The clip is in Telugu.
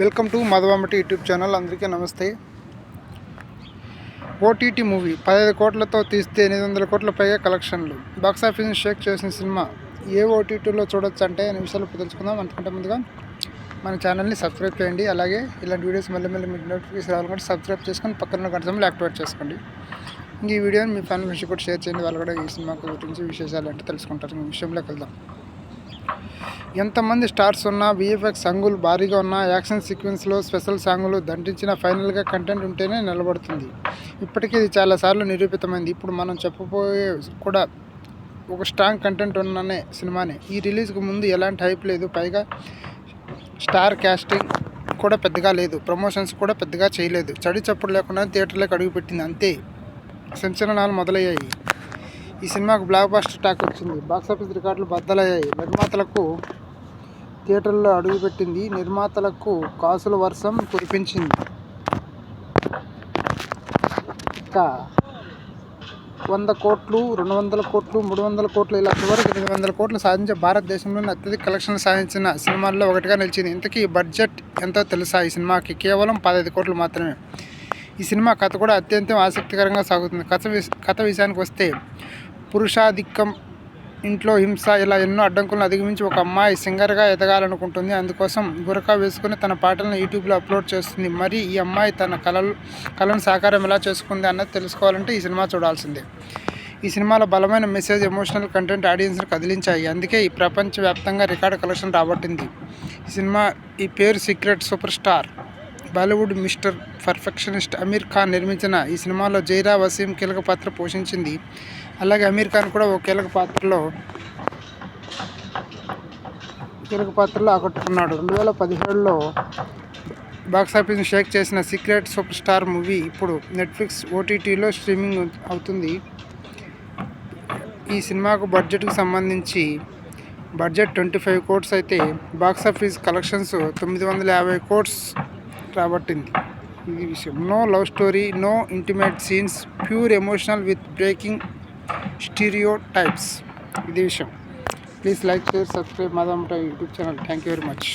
వెల్కమ్ టు మధవామటి యూట్యూబ్ ఛానల్. అందరికీ నమస్తే. ఓటీటీ మూవీ పదహైదు కోట్లతో తీస్తే ఎనిమిది వందల కోట్ల పైగా కలెక్షన్లు. బాక్సాఫీస్ని షేక్ చేసిన సినిమా ఏ ఓటీటీలో చూడొచ్చు అంటే నిమిషాలు విషయాలు తెలుసుకుందాం. అంతకంటే ముందుగా మన ఛానల్ని సబ్స్క్రైబ్ చేయండి. అలాగే ఇలాంటి వీడియోస్ మళ్ళీ మళ్ళీ మీకు నోటిఫికేషన్ రావాలంటే సబ్స్క్రైబ్ చేసుకొని పక్కన గంట సమయంలో యాక్టివేట్ చేసుకోండి. ఇంక ఈ వీడియోని మీ ఫ్యామిలీ నుంచి కూడా షేర్ చేయండి. వాళ్ళు కూడా ఈ సినిమా గురించి విశేషాలు అంటే తెలుసుకుంటారు. ఈ విషయంలోకి వెళ్దాం. ఎంతమంది స్టార్స్ ఉన్నా విఎఫ్ఎక్స్ సాంగులు భారీగా ఉన్న యాక్షన్ సీక్వెన్స్లో స్పెషల్ సాంగులు దండించిన ఫైనల్గా కంటెంట్ ఉంటేనే నిలబడుతుంది. ఇప్పటికీ ఇది చాలాసార్లు నిరూపితమైంది. ఇప్పుడు మనం చెప్పబోయే కూడా ఒక స్ట్రాంగ్ కంటెంట్ ఉన్ననే సినిమానే. ఈ రిలీజ్కి ముందు ఎలాంటి హైప్ లేదు. పైగా స్టార్ క్యాస్టింగ్ కూడా పెద్దగా లేదు. ప్రమోషన్స్ కూడా పెద్దగా చేయలేదు. చడి చప్పుడు లేకుండా థియేటర్లోకి అడుగుపెట్టింది. అంతే. సంచలనాలు మొదలయ్యాయి. ఈ సినిమాకు బ్లాక్ బాస్టర్ టాక్ వచ్చింది. బాక్సాఫీస్ రికార్డులు బద్దలయ్యాయి. నిర్మాతలకు థియేటర్లో అడుగుపెట్టింది. నిర్మాతలకు కాసుల వర్షం కురిపించింది. ఇక వంద కోట్లు రెండు వందల కోట్లు మూడు వందల కోట్లు ఇలా చివరికి ఎనిమిది వందల కోట్లు సాధించే భారతదేశంలోని అత్యధిక కలెక్షన్లు సాధించిన సినిమాల్లో ఒకటిగా నిలిచింది. ఇంతకీ బడ్జెట్ ఎంతో తెలుసా? ఈ సినిమాకి కేవలం పదహైదు కోట్లు మాత్రమే. ఈ సినిమా కథ కూడా అత్యంత ఆసక్తికరంగా సాగుతుంది. కథ కథ విషయానికి వస్తే పురుషాధిక్యం ఇంట్లో హింస ఇలా ఎన్నో అడ్డంకులను అధిగమించి ఒక అమ్మాయి సింగర్గా ఎదగాలనుకుంటుంది. అందుకోసం గురకా వేసుకుని తన పాటలను యూట్యూబ్లో అప్లోడ్ చేస్తుంది. మరి ఈ అమ్మాయి తన కళలు కళను సాకారం ఎలా చేసుకుంది అన్నది తెలుసుకోవాలంటే ఈ సినిమా చూడాల్సిందే. ఈ సినిమాలో బలమైన మెసేజ్ ఎమోషనల్ కంటెంట్ ఆడియన్స్ను కదిలించాయి. అందుకే ఈ ప్రపంచవ్యాప్తంగా రికార్డు కలెక్షన్ రాబట్టింది. ఈ సినిమా ఈ పేరు secret super star. Bollywood mister perfectionist Aamir Khan నిర్మించిన ఈ సినిమాలో జైరా వసీం కీలక పాత్ర పోషించింది. అలాగే అమీర్ ఖాన్ కూడా ఒక కీలక పాత్రలో కీలక పాత్రలో ఆకట్టుకున్నాడు. రెండు వేల పదిహేడులో బాక్సాఫీస్ షేక్ చేసిన సీక్రెట్ సూపర్ స్టార్ మూవీ ఇప్పుడు నెట్ఫ్లిక్స్ ఓటీటీలో స్ట్రీమింగ్ అవుతుంది. ఈ సినిమాకు బడ్జెట్కు సంబంధించి బడ్జెట్ ట్వంటీ ఫైవ్ కోట్స్ అయితే బాక్సాఫీస్ కలెక్షన్స్ తొమ్మిది వందల యాభై కోట్స్ రాబట్టింది. ఇది విషయం. No love story no intimate scenes pure emotional with breaking stereotypes ఇది విషయం. Please like share subscribe మాదామట YouTube channel thank you very much